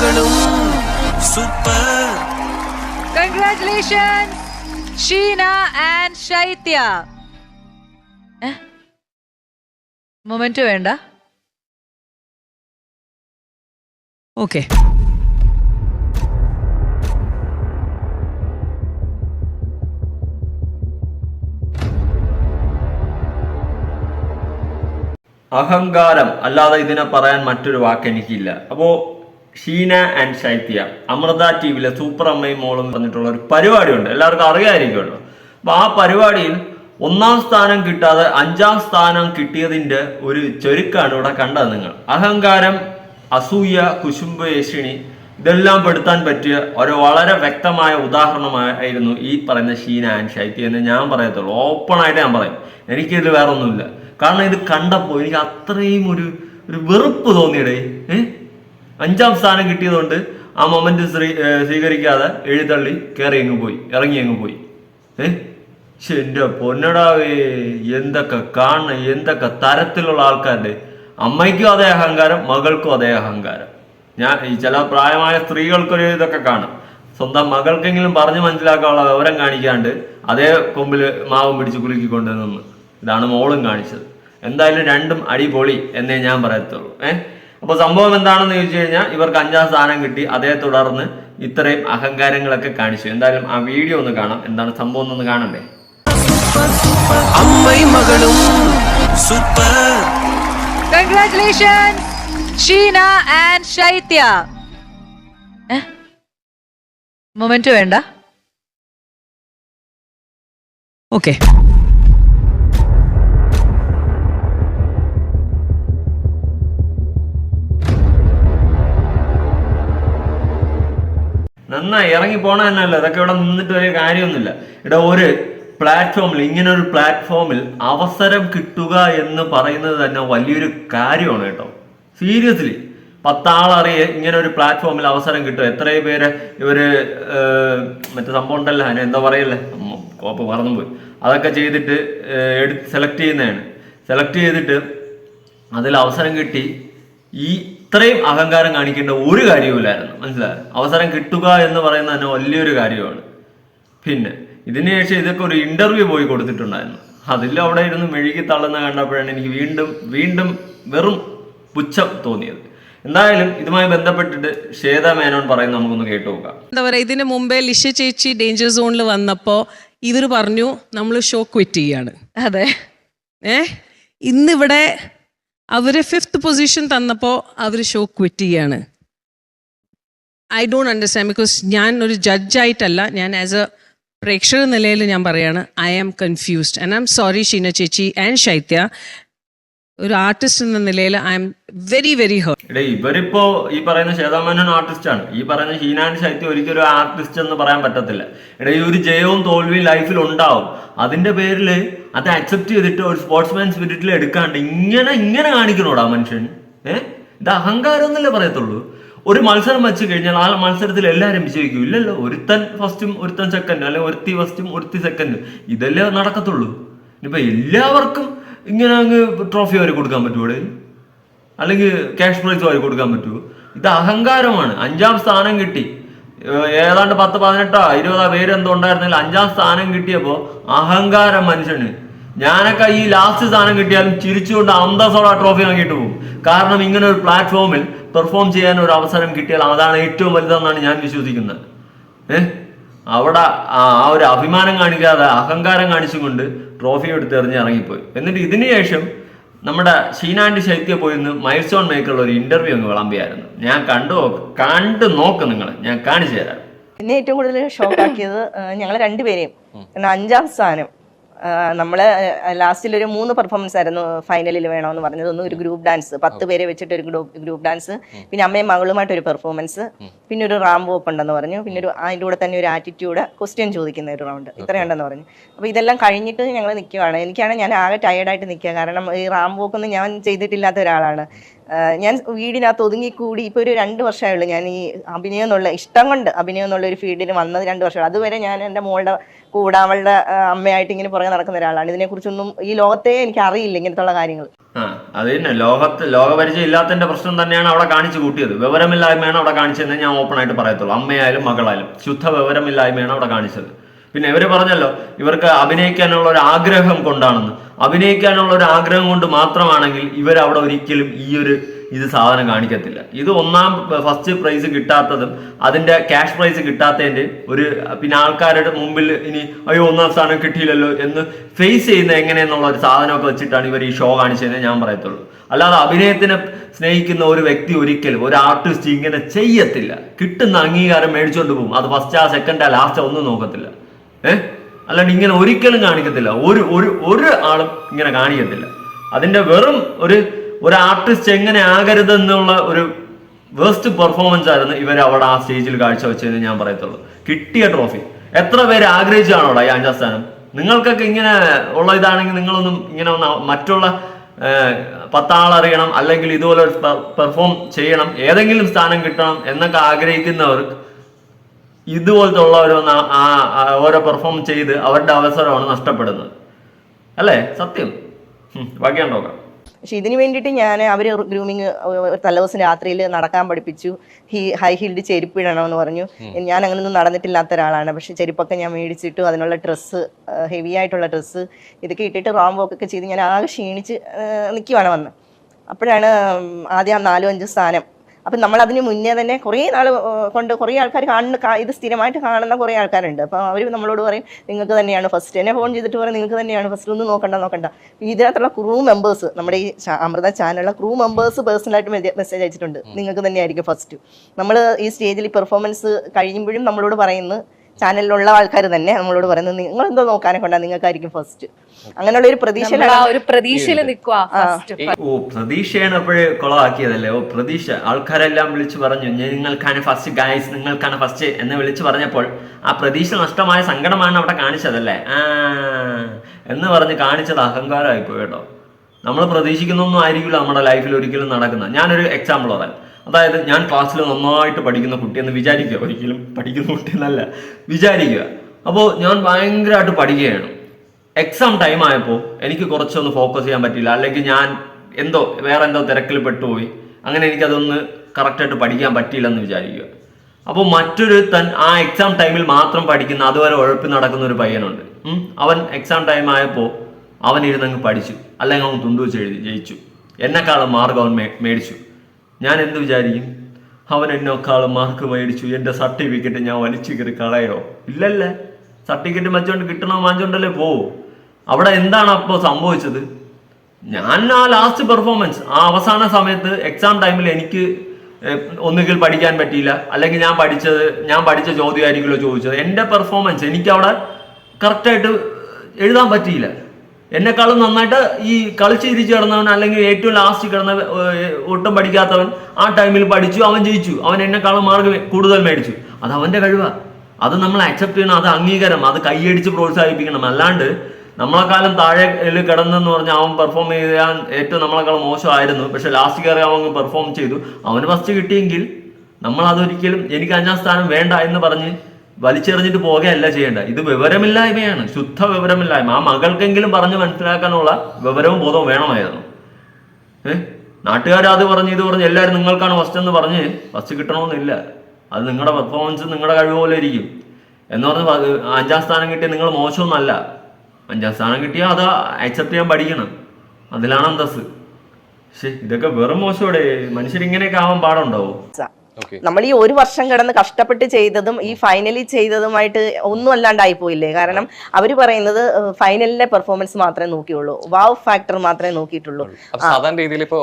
മകളും super. Congratulation Sheena and Shaitya. Moment വേണ്ട. Okay അഹങ്കാരം അല്ലാതെ ഇതിനെ പറയാൻ മറ്റൊരു വാക്ക് എനിക്കില്ല. അപ്പോ Sheena and Shaithya. Amrita T വിയിലെ സൂപ്പർ അമ്മയും മോളും പറഞ്ഞിട്ടുള്ള ഒരു പരിപാടിയുണ്ട്. എല്ലാവർക്കും അറിയാമായിരിക്കുമല്ലോ അപ്പൊ ആ പരിപാടിയിൽ ഒന്നാം സ്ഥാനം കിട്ടാതെ അഞ്ചാം സ്ഥാനം കിട്ടിയതിന്റെ ഒരു ചൊരുക്കാണ് ഇവിടെ കണ്ടത് നിങ്ങൾ. അഹങ്കാരം അസൂയ യേശിണി ഇതെല്ലാം പെടുത്താൻ പറ്റിയ ഒരു വളരെ വ്യക്തമായ ഉദാഹരണമായിരുന്നു ഈ പറയുന്ന ഷീന ആൻഡ് ശൈത്യ എന്ന് ഞാൻ പറയത്തുള്ളൂ. ഓപ്പൺ ആയിട്ട് ഞാൻ പറയും. എനിക്കിതിൽ വേറെ ഒന്നുമില്ല കാരണം ഇത് കണ്ടപ്പോൾ എനിക്ക് അത്രയും ഒരു ഒരു വെറുപ്പ് തോന്നിയടേ. ഏഹ് അഞ്ചാം സ്ഥാനം കിട്ടിയതുകൊണ്ട് ആ മൊമെന്റ് സ്വീകരിക്കാതെ എഴുതള്ളി കയറി അങ്ങ് പോയി ഇറങ്ങി അങ്ങ് പോയി പക്ഷെ എന്റെ പൊന്നടാവേ എന്തൊക്കെ കാണ എന്തൊക്കെ തരത്തിലുള്ള ആൾക്കാരുടെ. അമ്മയ്ക്കും അതേ അഹങ്കാരം മകൾക്കും അതേ അഹങ്കാരം. ഞാൻ ഈ ചില പ്രായമായ സ്ത്രീകൾക്കൊരു ഇതൊക്കെ കാണും. സ്വന്തം മകൾക്കെങ്കിലും പറഞ്ഞു മനസ്സിലാക്കാനുള്ള വിവരം കാണിക്കാണ്ട് അതേ കൊമ്പിൽ മാവും പിടിച്ച് കുലുക്കിക്കൊണ്ട് നിന്ന്. ഇതാണ് മോളും കാണിച്ചത്. എന്തായാലും രണ്ടും അടിപൊളി എന്നേ ഞാൻ പറയത്തുള്ളൂ. ഏഹ് അപ്പൊ സംഭവം എന്താണെന്ന് ചോദിച്ചു കഴിഞ്ഞാൽ ഇവർക്ക് അഞ്ചാം സ്ഥാനം കിട്ടി. അതേ തുടർന്ന് ഇത്രയും അഹങ്കാരങ്ങളൊക്കെ കാണിച്ചു. എന്തായാലും ആ വീഡിയോ ഒന്ന് കാണാം. എന്താണ് സംഭവം എന്നൊന്ന് കാണണ്ടേ? Sheena and Shaitya. മൊമെന്റ് വേണ്ട. ഓക്കെ നന്നായി ഇറങ്ങി പോണ തന്നെയല്ല. ഇതൊക്കെ ഇവിടെ നിന്നിട്ട് വലിയ കാര്യമൊന്നുമില്ല. ഇവിടെ ഒരു പ്ലാറ്റ്ഫോമിൽ ഇങ്ങനെ ഒരു പ്ലാറ്റ്ഫോമിൽ അവസരം കിട്ടുക എന്ന് പറയുന്നത് തന്നെ വലിയൊരു കാര്യമാണ് കേട്ടോ. സീരിയസ്ലി പത്താളറിയ ഇങ്ങനെ ഒരു പ്ലാറ്റ്ഫോമിൽ അവസരം കിട്ടും. എത്രയും പേര് ഇവർ മറ്റേ സംഭവം ഉണ്ടല്ലോ. അതിന് എന്താ പറയല്ലേ? കോപ്പ് മറന്നുപോയി അതൊക്കെ ചെയ്തിട്ട് എടുത്ത് സെലക്ട് ചെയ്യുന്നതാണ്. സെലക്ട് ചെയ്തിട്ട് അതിൽ അവസരം കിട്ടി. ഈ ഇത്രയും അഹങ്കാരം കാണിക്കേണ്ട ഒരു കാര്യവുമില്ലായിരുന്നു. മനസ്സിലായോ? അവസരം കിട്ടുക എന്ന് പറയുന്നത് തന്നെ വലിയൊരു കാര്യമാണ്. പിന്നെ ഇതിനുശേഷം ഇതൊക്കെ ഒരു ഇന്റർവ്യൂ പോയി കൊടുത്തിട്ടുണ്ടായിരുന്നു. അതിലും അവിടെ ഇരുന്ന് മെഴുകി തള്ളുന്ന കണ്ടപ്പോഴാണ് എനിക്ക് വീണ്ടും വീണ്ടും വെറും പുച്ഛം തോന്നിയത്. എന്തായാലും ഇതുമായി ബന്ധപ്പെട്ടിട്ട് ശ്വേത മേനോൻ പറയുന്ന നമുക്കൊന്ന് കേട്ടു നോക്കാം. എന്താ പറയുക ഇതിന് മുമ്പേ ലിഷ ചേച്ചി ഡേഞ്ചർ സോണിൽ വന്നപ്പോൾ ഇവർ പറഞ്ഞു നമ്മൾ ഷോ ക്വിറ്റ് ചെയ്യാണ്. അതെ. ഏ? ഇന്നിവിടെ അവർ ഫിഫ്ത്ത് പൊസിഷൻ തന്നപ്പോൾ അവർ ഷോ ക്വിറ്റ് ചെയ്യാണ്. ഐ ഡോണ്ട് അണ്ടർസ്റ്റാൻഡ് ബിക്കോസ് ഞാൻ ഒരു ജഡ്ജായിട്ടല്ല ഞാൻ ആസ് എ പ്രേക്ഷക നിലയിൽ ഞാൻ പറയാണ് I am confused and I am sorry Sheena ചേച്ചി ആൻഡ് ശൈത്യ. ഒരു ആർട്ടിസ്റ്റ് എന്ന നിലയിൽ I am very very hurt ഇവരിപ്പോ ഈ പറയുന്ന ശ്വേതാമേനോൻ ആർട്ടിസ്റ്റ് ആണ്. ഈ പറയുന്ന ഹീനാൻഡ് ശൈത്യം ഒരിക്കലും ആർട്ടിസ്റ്റ് എന്ന് പറയാൻ പറ്റത്തില്ല. എടേ ഈ ഒരു ജയവും തോൽവിയും ലൈഫിൽ ഉണ്ടാവും. അതിന്റെ പേരിൽ അത് അക്സെപ്റ്റ് ചെയ്തിട്ട് ഒരു സ്പോർട്സ്മാൻ സ്പിരിറ്റിൽ എടുക്കാണ്ട് ഇങ്ങനെ ഇങ്ങനെ കാണിക്കണോടാ മനുഷ്യൻ? ഏഹ് ഇത് അഹങ്കാരം എന്നല്ലേ പറയത്തുള്ളൂ? ഒരു മത്സരം വെച്ച് കഴിഞ്ഞാൽ ആ മത്സരത്തിൽ എല്ലാവരും വിജയിക്കും. ഇല്ലല്ലോ ഒരുത്തൻ ഫസ്റ്റും ഒരുത്തൻ സെക്കൻഡും അല്ലെങ്കിൽ ഒരുത്തി ഫസ്റ്റും ഒരുത്തി സെക്കൻഡും ഇതല്ലേ നടക്കത്തുള്ളൂ. ഇനിയിപ്പോ എല്ലാവർക്കും ഇങ്ങനെ അങ്ങ് ട്രോഫി വരെ കൊടുക്കാൻ പറ്റൂടെ അല്ലെങ്കിൽ ക്യാഷ് പ്രൈസ് വരെ കൊടുക്കാൻ പറ്റുമോ ഇത് അഹങ്കാരമാണ്. അഞ്ചാം സ്ഥാനം കിട്ടി. ഏതാണ്ട് പത്ത് പതിനെട്ടോ ഇരുപതോ പേര് എന്തോ അഞ്ചാം സ്ഥാനം കിട്ടിയപ്പോ അഹങ്കാരം മനുഷ്യന്. ഞാനൊക്കെ ഈ ലാസ്റ്റ് സ്ഥാനം കിട്ടിയാലും ചിരിച്ചുകൊണ്ട് അന്തസ്സോടെ ട്രോഫി വാങ്ങിയിട്ട് പോകും. കാരണം ഇങ്ങനെ ഒരു പ്ലാറ്റ്ഫോമിൽ പെർഫോം ചെയ്യാൻ ഒരു അവസരം കിട്ടിയാൽ അതാണ് ഏറ്റവും വലുതെന്നാണ് ഞാൻ വിശ്വസിക്കുന്നത്. ഏഹ് അവിടെ ആ ആ ഒരു അഭിമാനം കാണിക്കാതെ അഹങ്കാരം കാണിച്ചുകൊണ്ട് ട്രോഫി എടുത്ത് എറിഞ്ഞ് ഇറങ്ങിപ്പോയി. എന്നിട്ട് ഇതിനുശേഷം നമ്മുടെ ഷീനാൻഡ് ശൈത്യ പോയി നിന്ന് മൈൽ സ്റ്റോൺ മേക്കറുള്ള ഒരു ഇന്റർവ്യൂ അങ്ങ് വിളമ്പിയായിരുന്നു. ഞാൻ കണ്ടു കണ്ടു നോക്ക് നിങ്ങൾ ഞാൻ കാണിച്ചു തരാം. എന്നെ ഏറ്റവും കൂടുതൽ ഷോക്കാക്കിയത് ഞങ്ങൾ രണ്ടുപേരെയും. അഞ്ചാം സ്ഥാനം. നമ്മൾ ലാസ്റ്റിൽ ഒരു മൂന്ന് പെർഫോമൻസ് ആയിരുന്നു ഫൈനലിൽ വേണമെന്ന് പറഞ്ഞത്. ഒന്ന് ഒരു ഗ്രൂപ്പ് ഡാൻസ് പത്ത് പേരെ വെച്ചിട്ട് ഒരു ഗ്രൂപ്പ് ഡാൻസ് പിന്നെ അമ്മയും മകളുമായിട്ട് ഒരു പെർഫോമൻസ് പിന്നെ ഒരു റാംബോ ഓപ്പ് ഉണ്ടെന്ന് പറഞ്ഞു. പിന്നെ ഒരു അതിന്റെ കൂടെ തന്നെ ഒരു ആറ്റിറ്റ്യൂഡ് ക്വസ്റ്റ്യൻ ചോദിക്കുന്ന ഒരു റൗണ്ട് ഇത്രയുണ്ടെന്ന് പറഞ്ഞു. അപ്പോൾ ഇതെല്ലാം കഴിഞ്ഞിട്ട് ഞങ്ങൾ നിൽക്കുകയാണ് എനിക്കാണ് ഞാൻ ആകെ ടയേർഡായിട്ട് നിൽക്കുക കാരണം ഈ റാംബോ ഒന്നും ഞാൻ ചെയ്തിട്ടില്ലാത്ത ഒരാളാണ്. ഞാൻ വീടിനകത്ത് ഒതുങ്ങിക്കൂടി ഇപ്പോൾ ഒരു രണ്ട് വർഷമായുള്ളൂ. ഞാൻ ഈ അഭിനയം എന്നുള്ള ഇഷ്ടം കൊണ്ട് അഭിനയം എന്നുള്ള ഒരു ഫീൽഡിൽ വന്നത് രണ്ട് വർഷം അതുവരെ ഞാൻ എന്റെ മോളുടെ കൂടെ അവളുടെ അമ്മയായിട്ട് ഇങ്ങനെ പുറകെ നടക്കുന്ന ഒരാളാണ്. ഇതിനെക്കുറിച്ചൊന്നും ഈ ലോകത്തെ എനിക്ക് അറിയില്ല ഇങ്ങനത്തുള്ള കാര്യങ്ങൾ. അത് തന്നെ. ലോകത്ത് ലോകപരിചയം ഇല്ലാത്തതിന്റെ പ്രശ്നം തന്നെയാണ് അവിടെ കാണിച്ചു കൂട്ടിയത്. വിവരമില്ലായ്മയാണ് അവിടെ കാണിച്ചതെന്ന് ഞാൻ ഓപ്പൺ ആയിട്ട് പറയത്തുള്ളൂ. അമ്മയായാലും മകളായാലും ശുദ്ധ വിവരമില്ലായ്മയാണ് അവിടെ കാണിച്ചത്. പിന്നെ ഇവർ പറഞ്ഞല്ലോ ഇവർക്ക് അഭിനയിക്കാനുള്ള ഒരു ആഗ്രഹം കൊണ്ടാണെന്ന്. അഭിനയിക്കാനുള്ള ഒരു ആഗ്രഹം കൊണ്ട് മാത്രമാണെങ്കിൽ ഇവർ അവിടെ ഒരിക്കലും ഈ ഒരു ഇത് സാധനം കാണിക്കത്തില്ല. ഇത് ഒന്നാം ഫസ്റ്റ് പ്രൈസ് കിട്ടാത്തതും അതിന്റെ ക്യാഷ് പ്രൈസ് കിട്ടാത്തതിന്റെ ഒരു പിന്നെ ആൾക്കാരുടെ മുമ്പിൽ ഇനി അയ്യോ ഒന്നാം സ്ഥാനം കിട്ടിയില്ലല്ലോ എന്ന് ഫേസ് ചെയ്യുന്ന എങ്ങനെയെന്നുള്ള ഒരു സാധനമൊക്കെ വെച്ചിട്ടാണ് ഇവർ ഈ ഷോ കാണിച്ചതെന്ന് ഞാൻ പറയത്തുള്ളൂ. അല്ലാതെ അഭിനയത്തിനെ സ്നേഹിക്കുന്ന ഒരു വ്യക്തി ഒരിക്കലും ഒരു ആർട്ടിസ്റ്റ് ഇങ്ങനെ ചെയ്യത്തില്ല. കിട്ടുന്ന അംഗീകാരം മേടിച്ചുകൊണ്ട് പോകും. അത് ഫസ്റ്റാ സെക്കൻഡാ ലാസ്റ്റാ ഒന്നും നോക്കത്തില്ല. ഏഹ് അല്ലാണ്ട് ഇങ്ങനെ ഒരിക്കലും കാണിക്കത്തില്ല. ഒരു ഒരു ഒരു ആളും ഇങ്ങനെ കാണിക്കത്തില്ല. അതിന്റെ വെറും ഒരു ഒരു ആർട്ടിസ്റ്റ് എങ്ങനെ ആകരുത് എന്നുള്ള ഒരു വേസ്റ്റ് പെർഫോമൻസ് ആയിരുന്നു ഇവർ അവിടെ ആ സ്റ്റേജിൽ കാഴ്ചവെച്ചതെന്ന് ഞാൻ പറയത്തുള്ളൂ. കിട്ടിയ ട്രോഫി എത്ര പേര് ആഗ്രഹിച്ചാണോടാ ഈ അഞ്ചാം സ്ഥാനം? നിങ്ങൾക്കൊക്കെ ഇങ്ങനെ ഉള്ള ഇതാണെങ്കിൽ നിങ്ങളൊന്നും ഇങ്ങനെ ഒന്ന് മറ്റുള്ള പത്താളറിയണം അല്ലെങ്കിൽ ഇതുപോലെ പെർഫോം ചെയ്യണം. ഏതെങ്കിലും സ്ഥാനം കിട്ടണം എന്നൊക്കെ ആഗ്രഹിക്കുന്നവർക്ക് ഇതുപോലത്തെ ഉള്ളവരോ ഓരോ പെർഫോം ചെയ്ത് അവരുടെ അവസരമാണ് നഷ്ടപ്പെടുന്നത്. അല്ലേ? സത്യം. ബാക്കിയാണ് നോക്കാം. പക്ഷെ ഇതിന് വേണ്ടിയിട്ട് ഞാൻ അവർ ഗ്രൂമിങ് തലേദിവസം രാത്രിയിൽ നടക്കാൻ പഠിപ്പിച്ചു. ഹീ ഹൈ ഹീൽഡ് ചെരുപ്പ് ഇടണമെന്ന് പറഞ്ഞു. ഞാൻ അങ്ങനെയൊന്നും നടന്നിട്ടില്ലാത്ത ഒരാളാണ്. പക്ഷെ ചെരുപ്പൊക്കെ ഞാൻ മേടിച്ചിട്ടു അതിനുള്ള ഡ്രസ്സ് ഹെവി ആയിട്ടുള്ള ഡ്രസ്സ് ഇതൊക്കെ ഇട്ടിട്ട് റാം വോക്കൊക്കെ ചെയ്ത് ഞാൻ ആകെ ക്ഷീണിച്ച് നിൽക്കുവാണ് വന്ന്. അപ്പോഴാണ് ആദ്യം ആ നാലും അഞ്ച് സ്ഥാനം അപ്പം നമ്മൾ അതിന് മുന്നേ തന്നെ കുറേ നാൾ കൊണ്ട് കുറേ ആൾക്കാർ കാണുന്ന ഇത് സ്ഥിരമായിട്ട് കാണുന്ന കുറേ ആൾക്കാരുണ്ട്. അപ്പോൾ അവർ നമ്മളോട് പറയും നിങ്ങൾക്ക് തന്നെയാണ് ഫസ്റ്റ് എന്നെ ഫോൺ ചെയ്തിട്ട് പറയും നിങ്ങൾക്ക് തന്നെയാണ് ഫസ്റ്റ് ഒന്ന് നോക്കണ്ട നോക്കണ്ട. ഇതിനകത്തുള്ള ക്രൂ മെമ്പേഴ്സ് നമ്മുടെ ഈ അമൃത ചാനലുള്ള ക്രൂ മെമ്പേഴ്സ് പേഴ്സണലായിട്ട് മെസ്സേജ് അയച്ചിട്ടുണ്ട്. നിങ്ങൾക്ക് തന്നെയായിരിക്കും ഫസ്റ്റ് നമ്മൾ ഈ സ്റ്റേജിൽ പെർഫോമൻസ് കഴിയുമ്പോഴും നമ്മളോട് പറയുന്നത് ചാനലിലുള്ള ആൾക്കാർ തന്നെ നമ്മളോട് പറയുന്നത് നിങ്ങൾ എന്തോ നോക്കാനെ കൊണ്ടാ നിങ്ങൾക്കായിരിക്കും ഫസ്റ്റ് അങ്ങനെയുള്ള ഒരു പ്രതീക്ഷയിലാണ് ഒരു പ്രതീക്ഷയിൽ നിൽക്കുക ഫസ്റ്റ് ഓ പ്രതീക്ഷയാണ് അപ്പോഴേ കുളമാക്കിയതല്ലേ ഓ പ്രതീക്ഷ. ആൾക്കാരെല്ലാം വിളിച്ചു പറഞ്ഞു നിങ്ങൾക്കാണ് ഫസ്റ്റ് ഗായ്സ് നിങ്ങൾക്കാണ് ഫസ്റ്റ് എന്ന് വിളിച്ചു പറഞ്ഞപ്പോൾ ആ പ്രതീക്ഷ നഷ്ടമായ സങ്കടമാണ് അവിടെ കാണിച്ചതല്ലേ? ആ എന്ന് പറഞ്ഞ് കാണിച്ചത് അഹങ്കാരമായിപ്പോയി കേട്ടോ. നമ്മൾ പ്രതീക്ഷിക്കുന്നൊന്നും ആയിരിക്കില്ല നമ്മുടെ ലൈഫിൽ ഒരിക്കലും നടക്കുന്നത്. ഞാനൊരു എക്സാമ്പിൾ പറയാം. അതായത് ഞാൻ ക്ലാസ്സിൽ നന്നായിട്ട് പഠിക്കുന്ന കുട്ടിയെന്ന് വിചാരിക്കുക. ഒരിക്കലും പഠിക്കുന്ന കുട്ടിയെന്നല്ല വിചാരിക്കുക. അപ്പോൾ ഞാൻ ഭയങ്കരമായിട്ട് പഠിക്കുകയാണ്. എക്സാം ടൈം ആയപ്പോൾ എനിക്ക് കുറച്ചൊന്ന് ഫോക്കസ് ചെയ്യാൻ പറ്റില്ല അല്ലെങ്കിൽ ഞാൻ എന്തോ വേറെ എന്തോ തിരക്കിൽ പെട്ടുപോയി. അങ്ങനെ എനിക്കതൊന്ന് കറക്റ്റായിട്ട് പഠിക്കാൻ പറ്റിയില്ലെന്ന് വിചാരിക്കുക. അപ്പോൾ മറ്റൊരു തൻ ആ എക്സാം ടൈമിൽ മാത്രം പഠിക്കുന്ന അതുവരെ ഉഴപ്പി നടക്കുന്ന ഒരു പയ്യനുണ്ട്. അവൻ എക്സാം ടൈം ആയപ്പോൾ അവൻ ഇരുന്നങ്ങ് പഠിച്ചു. അല്ലെങ്കിൽ അവൻ തുണ്ടു വെച്ച് എഴുതി ജയിച്ചു. എന്നെക്കാളും മാർഗം അവൻ മേടിച്ചു. ഞാൻ എന്ത് വിചാരിക്കും? അവൻ എന്നെക്കാളും മാർക്ക് മേടിച്ചു. എന്റെ സർട്ടിഫിക്കറ്റ് ഞാൻ വലിച്ചു കയറി കളയോ? ഇല്ലല്ലേ. സർട്ടിഫിക്കറ്റ് മച്ചോണ്ട് കിട്ടണോ? വാങ്ങിച്ചോണ്ടല്ലേ പോവോ? അവിടെ എന്താണ് അപ്പോൾ സംഭവിച്ചത്? ഞാൻ ആ ലാസ്റ്റ് പെർഫോമൻസ് ആ അവസാന സമയത്ത് എക്സാം ടൈമിൽ എനിക്ക് ഒന്നുകിൽ പഠിക്കാൻ പറ്റിയില്ല. അല്ലെങ്കിൽ ഞാൻ പഠിച്ചത് ഞാൻ പഠിച്ച ചോദ്യമായിരിക്കുമല്ലോ ചോദിച്ചത്. എന്റെ പെർഫോമൻസ് എനിക്ക് അവിടെ കറക്റ്റായിട്ട് എഴുതാൻ പറ്റിയില്ല. എന്നെക്കാളും നന്നായിട്ട് ഈ കളിച്ച് തിരിച്ചു കിടന്നവൻ അല്ലെങ്കിൽ ഏറ്റവും ലാസ്റ്റ് കിടന്ന ഒട്ടും പഠിക്കാത്തവൻ ആ ടൈമിൽ പഠിച്ചു അവൻ ജയിച്ചു. അവൻ എന്നെക്കാളും മാർക്ക് കൂടുതൽ മേടിച്ചു. അത് അവന്റെ കഴിവാ. അത് നമ്മൾ അക്സെപ്റ്റ് ചെയ്യണം അത് അംഗീകാരം അത് കൈയടിച്ച് പ്രോത്സാഹിപ്പിക്കണം. അല്ലാണ്ട് നമ്മളെക്കാളും താഴെ കിടന്നെന്ന് പറഞ്ഞാൽ അവൻ പെർഫോം ചെയ്യാൻ ഏറ്റവും നമ്മളെക്കാളും മോശമായിരുന്നു. പക്ഷെ ലാസ്റ്റ് കയറി അവൻ പെർഫോം ചെയ്തു. അവന് ഫസ്റ്റ് കിട്ടിയെങ്കിൽ നമ്മൾ അതൊരിക്കലും എനിക്ക് അഞ്ചാം സ്ഥാനം വേണ്ട എന്ന് പറഞ്ഞ് വലിച്ചെറിഞ്ഞിട്ട് പോകുകയല്ല ചെയ്യേണ്ട ഇത് വിവരമില്ലായ്മയാണ്. ശുദ്ധ വിവരമില്ലായ്മ. ആ മകൾക്കെങ്കിലും പറഞ്ഞ് മനസ്സിലാക്കാനുള്ള വിവരവും ബോധവും വേണമായിരുന്നു. ഏഹ് നാട്ടുകാർ അത് പറഞ്ഞ് ഇത് പറഞ്ഞ് എല്ലാവരും നിങ്ങൾക്കാണ് ഫസ്റ്റ് എന്ന് പറഞ്ഞ് ഫസ്റ്റ് കിട്ടണമെന്നില്ല. അത് നിങ്ങളുടെ പെർഫോമൻസ് നിങ്ങളുടെ കഴിവ് പോലെ ഇരിക്കും. എന്ന് പറഞ്ഞ് അഞ്ചാം സ്ഥാനം കിട്ടിയ നിങ്ങൾ മോശമൊന്നല്ല. അഞ്ചാം സ്ഥാനം കിട്ടിയാൽ അത് അക്സെപ്റ്റ് ചെയ്യാൻ പഠിക്കണം. അതിലാണ് അന്തസ് പക്ഷെ ഇതൊക്കെ വെറും മോശമോടെ മനുഷ്യരിങ്ങനെയൊക്കെ ആവാൻ പാടുണ്ടാവോ? നമ്മൾ ഈ ഒരു വർഷം കിടന്ന് കഷ്ടപ്പെട്ട് ചെയ്തതും ഈ ഫൈനലിൽ ചെയ്തതുമായിട്ട് ഒന്നും അല്ലാണ്ടായി പോയില്ലേ? കാരണം അവർ പറയുന്നത് ഫൈനലിലെ പെർഫോമൻസ് മാത്രമേ നോക്കിയുള്ളൂ. വാവ് ഫാക്ടർ മാത്രമേ നോക്കിയിട്ടുള്ളൂ. സാധാരണ രീതിയിൽ ഇപ്പോ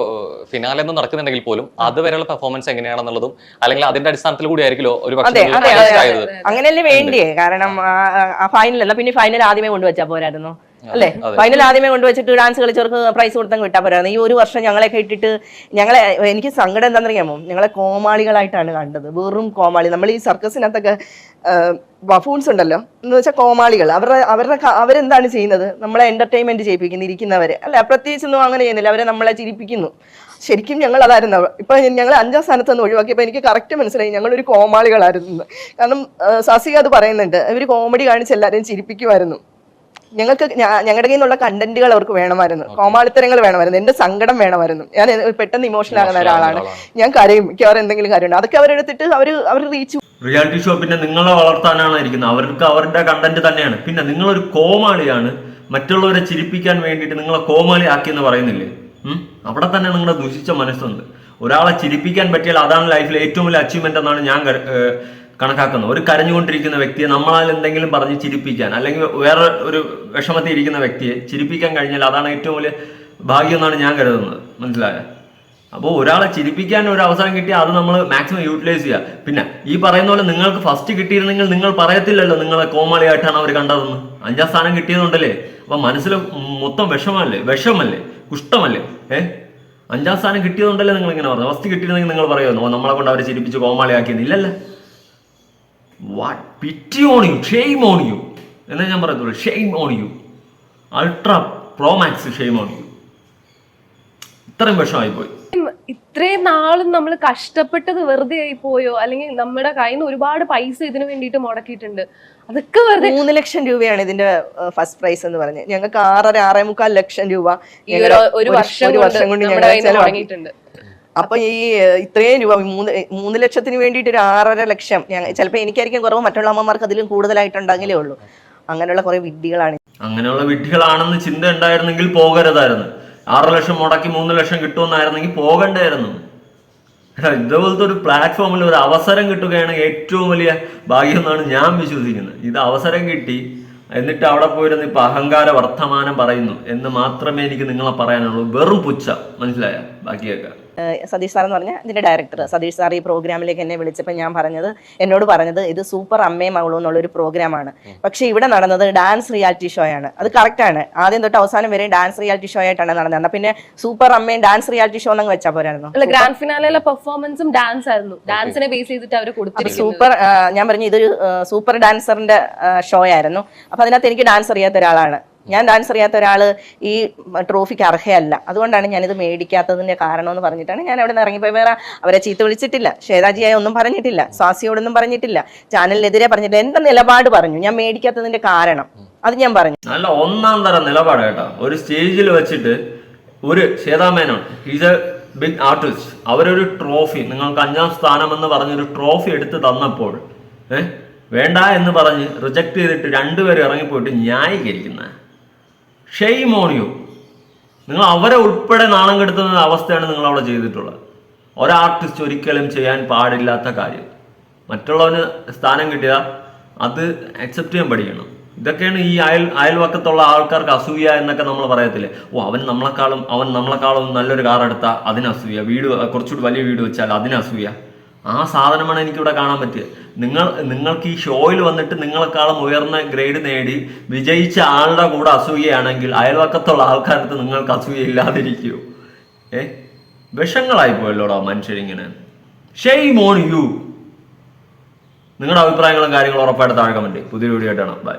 ഫിനാലെ ഒന്നും നടക്കുന്നുണ്ടെങ്കിൽ പോലും അതുവരെയുള്ള പെർഫോമൻസ് എങ്ങനെയാണെന്നുള്ളതും അല്ലെങ്കിൽ അതിന്റെ അടിസ്ഥാനത്തിൽ കൂടി ആയിരിക്കുമല്ലോ ഒരു അതെ അതെ അങ്ങനെയല്ലേ വേണ്ടിയേ? കാരണം ഫൈനൽ അല്ല പിന്നെ ഫൈനൽ ആദ്യമേ കൊണ്ടുവച്ചാ പോരായിരുന്നു. അല്ലേ? ഫൈനൽ ആദ്യമേ കൊണ്ടുവച്ചിട്ട് ഡാൻസ് കളിച്ചവർക്ക് പ്രൈസ് കൊടുത്തങ്ങ് വിട്ടാൽ പോരായിരുന്നു ഈ ഒരു വർഷം ഞങ്ങളെയൊക്കെ ഇട്ടിട്ട് ഞങ്ങളെ എനിക്ക് സങ്കടം എന്താണെന്നറിയാമോ? ഞങ്ങളെ കോമാളികളായിട്ടാണ് കണ്ടത്. വെറും കോമാളി. നമ്മൾ ഈ സർക്കസിനകത്തൊക്കെ ബഫൂൺസ് ഉണ്ടല്ലോ. എന്ന് വെച്ചാൽ കോമാളികൾ. അവരുടെ അവരുടെ അവരെന്താണ് ചെയ്യുന്നത്? നമ്മളെ എന്റർടൈൻമെന്റ് ചെയ്യിപ്പിക്കുന്നു ഇരിക്കുന്നവരെ. അല്ല? പ്രത്യേകിച്ചൊന്നും അങ്ങനെ ചെയ്യുന്നില്ല. അവരെ നമ്മളെ ചിരിപ്പിക്കുന്നു. ശരിക്കും ഞങ്ങൾ അതായിരുന്നു. ഇപ്പൊ ഞങ്ങൾ അഞ്ചാം സ്ഥാനത്ത് നിന്ന് ഒഴിവാക്കിയപ്പോൾ എനിക്ക് കറക്റ്റ് മനസ്സിലായി. ഞങ്ങൾ ഒരു കോമാളികളായിരുന്നു. കാരണം സസിക അത് പറയുന്നുണ്ട്. ഇവർ കോമഡി കാണിച്ച് എല്ലാവരെയും ചിരിപ്പിക്കുമായിരുന്നു ഞങ്ങൾക്ക് ഞങ്ങളുടെ കയ്യിൽ നിന്നുള്ള കണ്ടന്റുകൾ അവർക്ക് വേണമായിരുന്നു. കോമാളിത്തരങ്ങൾ വേണമായിരുന്നു. എന്റെ സങ്കടം വേണമായിരുന്നു. ഞാൻ പെട്ടെന്ന് ഇമോഷണൽ ആകുന്ന ഒരാളാണ്. ഞാൻ കരയും. മിക്കവാറും എന്തെങ്കിലും കാര്യമുണ്ട്. അതൊക്കെ അവരെടുത്തിട്ട് അവർ അവർ റീച്ച് റിയാലിറ്റി ഷോ പിന്നെ നിങ്ങളെ വളർത്താനാണ് ഇരിക്കുന്നത്. അവർക്ക് അവരുടെ കണ്ടന്റ് തന്നെയാണ്. പിന്നെ നിങ്ങളൊരു കോമാളിയാണ്. മറ്റുള്ളവരെ ചിരിപ്പിക്കാൻ വേണ്ടിയിട്ട് നിങ്ങളെ കോമാളി ആക്കിയെന്ന് പറയുന്നില്ലേ? ഉം? അവിടെ തന്നെ നിങ്ങളുടെ ദുഷിച്ച മനസ്സുണ്ട്. ഒരാളെ ചിരിപ്പിക്കാൻ പറ്റിയാൽ അതാണ് ലൈഫിലെ ഏറ്റവും വലിയ അച്ചീവ്മെന്റ് എന്നാണ് ഞാൻ കണക്കാക്കുന്നത് ഒരു കരഞ്ഞുകൊണ്ടിരിക്കുന്ന വ്യക്തിയെ നമ്മളാൽ എന്തെങ്കിലും പറഞ്ഞ് ചിരിപ്പിക്കാൻ അല്ലെങ്കിൽ വേറെ ഒരു വിഷമത്തിൽ ഇരിക്കുന്ന വ്യക്തിയെ ചിരിപ്പിക്കാൻ കഴിഞ്ഞാൽ അതാണ് ഏറ്റവും വലിയ ഭാഗ്യം എന്നാണ് ഞാൻ കരുതുന്നത്. മനസ്സിലായോ? അപ്പോൾ ഒരാളെ ചിരിപ്പിക്കാൻ ഒരു അവസരം കിട്ടിയാൽ അത് നമ്മൾ മാക്സിമം യൂട്ടിലൈസ് ചെയ്യുക. പിന്നെ ഈ പറയുന്ന പോലെ നിങ്ങൾക്ക് ഫസ്റ്റ് കിട്ടിയിരുന്നെങ്കിൽ നിങ്ങൾ പറയത്തില്ലല്ലോ നിങ്ങളെ കോമാളിയായിട്ടാണ് അവർ കണ്ടതെന്ന്. അഞ്ചാം സ്ഥാനം കിട്ടിയതുണ്ടല്ലേ? അപ്പൊ മനസ്സിൽ മൊത്തം വിഷമല്ലേ വിഷമല്ലേ കുഷ്ടമല്ലേ ഏ? അഞ്ചാം സ്ഥാനം കിട്ടിയതുണ്ടല്ലേ നിങ്ങൾ ഇങ്ങനെ പറഞ്ഞു ഫസ്റ്റ് കിട്ടിയിരുന്നെങ്കിൽ നിങ്ങൾ പറയുമോ നമ്മളെ കൊണ്ട് അവരെ ചിരിപ്പിച്ച് കോമാളിയാക്കിയെന്ന്. ഇല്ലല്ലേ. What pity on you shame on you എന്നേ ഞാൻ പറയത്തുള്ളൂ? Shame on you ultra pro max shame on you ഇത്രയും വിഷമായി പോയി ഇത്രയും നാളും നമ്മൾ കഷ്ടപ്പെട്ടത് വെറുതെ ആയി പോയോ അല്ലെങ്കിൽ നമ്മുടെ കയ്യിൽ നിന്ന് ഒരുപാട് പൈസ ഇതിനു വേണ്ടിയിട്ട് മുടക്കിയിട്ടുണ്ട്. അതൊക്കെ വെറുതെ മൂന്ന് ലക്ഷം രൂപയാണ് ഇതിന്റെ ഫസ്റ്റ് പ്രൈസ് എന്ന് പറഞ്ഞ്. ഞങ്ങൾക്ക് ആറര ആറേ മുക്കാൽ ലക്ഷം രൂപ ഒരു വർഷം കൊണ്ട് ഞങ്ങൾ അപ്പൊ ഈ ഇത്രയും രൂപ മൂന്ന് മൂന്ന് ലക്ഷത്തിന് വേണ്ടിയിട്ട് ഒരു ആറര ലക്ഷം ഞങ്ങൾ ചിലപ്പോൾ എനിക്കായിരിക്കും കുറവ് മറ്റുള്ള അമ്മമാർക്ക് അതിലും കൂടുതലായിട്ടുണ്ടെങ്കിലേ ഉള്ളൂ. അങ്ങനെയുള്ള കുറെ വിഡ്ഢികളാണ്. അങ്ങനെയുള്ള വിഡ്ഢികളാണെന്ന് ചിന്ത ഉണ്ടായിരുന്നെങ്കിൽ പോകരുതായിരുന്നു. ആറ് ലക്ഷം മുടക്കി മൂന്ന് ലക്ഷം കിട്ടുമെന്നായിരുന്നെങ്കിൽ പോകണ്ടായിരുന്നു. ഇതുപോലത്തെ ഒരു പ്ലാറ്റ്ഫോമിൽ ഒരു അവസരം കിട്ടുകയാണ് ഏറ്റവും വലിയ ഭാഗ്യം എന്നാണ് ഞാൻ വിശ്വസിക്കുന്നത്. ഇത് അവസരം കിട്ടി എന്നിട്ട് അവിടെ പോയിരുന്ന് ഇപ്പൊ അഹങ്കാര വർത്തമാനം പറയുന്നു എന്ന് മാത്രമേ എനിക്ക് നിങ്ങളെ പറയാനുള്ളൂ. വെറും പുച്ഛ. മനസ്സിലായ? ബാക്കിയൊക്കെ. സതീഷ് സാർ എന്ന് പറഞ്ഞാൽ ഇതിന്റെ ഡയറക്ടർ സതീഷ് സാർ ഈ പ്രോഗ്രാമിലേക്ക് എന്നെ വിളിച്ചപ്പോൾ ഞാൻ പറഞ്ഞത് എന്നോട് പറഞ്ഞത് ഇത് സൂപ്പർ അമ്മയും മകളും എന്നുള്ളൊരു പ്രോഗ്രാമാണ് പക്ഷേ ഇവിടെ നടന്നത് ഡാൻസ് റിയാലിറ്റി ഷോ ആണ്. അത് കറക്റ്റാണ് ആണ്. ആദ്യം തൊട്ട് അവസാനം വരെ ഡാൻസ് റിയാലിറ്റി ഷോ ആയിട്ടാണ് നടന്നത്. എന്നാൽ പിന്നെ സൂപ്പർ അമ്മയും ഡാൻസ് റിയാലിറ്റി ഷോ എന്നങ്ങ് വെച്ചാൽ പോരായിരുന്നു. അല്ല ഗ്രാൻഡ് ഫിനാലെ പെർഫോമൻസും ഡാൻസ് ആയിരുന്നു. ഡാൻസിനെ ബേസ് ചെയ്തിട്ട് അവർ കൊടുത്തു സൂപ്പർ ഞാൻ പറഞ്ഞു ഇതൊരു സൂപ്പർ ഡാൻസറിന്റെ ഷോ ആയിരുന്നു. അപ്പൊ അതിനകത്ത് എനിക്ക് ഡാൻസ് അറിയാത്ത ഒരാളാണ്. ഞാൻ ഡാൻസ് അറിയാത്ത ഒരാൾ ഈ ട്രോഫിക്ക് അർഹയല്ല. അതുകൊണ്ടാണ് ഞാനിത് മേടിക്കാത്തതിന്റെ കാരണം എന്ന് പറഞ്ഞിട്ടാണ് ഞാൻ അവിടെ നിന്ന് ഇറങ്ങിപ്പോയി. വേറെ അവരെ ചീത്ത വിളിച്ചിട്ടില്ല. ശ്വേതാജിയായി ഒന്നും പറഞ്ഞിട്ടില്ല. സ്വാസിയോടൊന്നും പറഞ്ഞിട്ടില്ല. ചാനലിനെതിരെ പറഞ്ഞിട്ടില്ല. എന്താ നിലപാട് പറഞ്ഞു. ഞാൻ മേടിക്കാത്തതിന്റെ കാരണം. അത് ഞാൻ പറഞ്ഞു. നല്ല ഒന്നാം തരം നിലപാട് കേട്ടോ. ഒരു സ്റ്റേജിൽ വെച്ചിട്ട് ഒരു Shweta Menon is a big artist അവരൊരു ട്രോഫി നിങ്ങൾക്ക് അഞ്ചാം സ്ഥാനം എന്ന് പറഞ്ഞൊരു ട്രോഫി എടുത്ത് തന്നപ്പോൾ ഏഹ് വേണ്ട എന്ന് പറഞ്ഞ് റിജക്ട് ചെയ്തിട്ട് രണ്ടുപേരും ഇറങ്ങിപ്പോയിട്ട് ന്യായീകരിക്കുന്ന. ഷെയ്ം ഓൺ യു നിങ്ങൾ അവരെ ഉൾപ്പെടെ നാണം കെടുത്തുന്ന അവസ്ഥയാണ് നിങ്ങൾ അവിടെ ചെയ്തിട്ടുള്ളത്. ഒരാർട്ടിസ്റ്റ് ഒരിക്കലും ചെയ്യാൻ പാടില്ലാത്ത കാര്യം. മറ്റുള്ളവന് സ്ഥാനം കിട്ടിയാൽ അത് അക്സെപ്റ്റ് ചെയ്യാൻ പഠിക്കണം. ഇതൊക്കെയാണ് ഈ അയൽ അയൽവക്കത്തുള്ള ആൾക്കാർക്ക് അസൂയ എന്നൊക്കെ നമ്മൾ പറയത്തില്ലേ? ഓ അവൻ നമ്മളെക്കാളും അവൻ നമ്മളെക്കാളും നല്ലൊരു കാർ എടുത്താൽ അതിന് അസൂയ. വീട് കുറച്ചുകൂടി വലിയ വീട് വെച്ചാൽ അതിന് അസൂയ. ആ സാധനമാണ് എനിക്കിവിടെ കാണാൻ പറ്റിയത് നിങ്ങൾ നിങ്ങൾക്ക് ഈ ഷോയിൽ വന്നിട്ട് നിങ്ങളെക്കാളും ഉയർന്ന ഗ്രേഡ് നേടി വിജയിച്ച ആളുടെ കൂടെ അസൂയയാണെങ്കിൽ അയൽവക്കത്തുള്ള ആൾക്കാർക്ക് നിങ്ങൾക്ക് അസൂയ ഇല്ലാതിരിക്കൂ. ഏ? വിഷങ്ങളായി പോയല്ലോടോ മനുഷ്യരിങ്ങനെ ഷെയ്ം ഓൺ യു നിങ്ങളുടെ അഭിപ്രായങ്ങളും കാര്യങ്ങളും ഉറപ്പായിട്ട് താഴെ പുതിയ വീഡിയോ ആയിട്ടാണ് ബൈ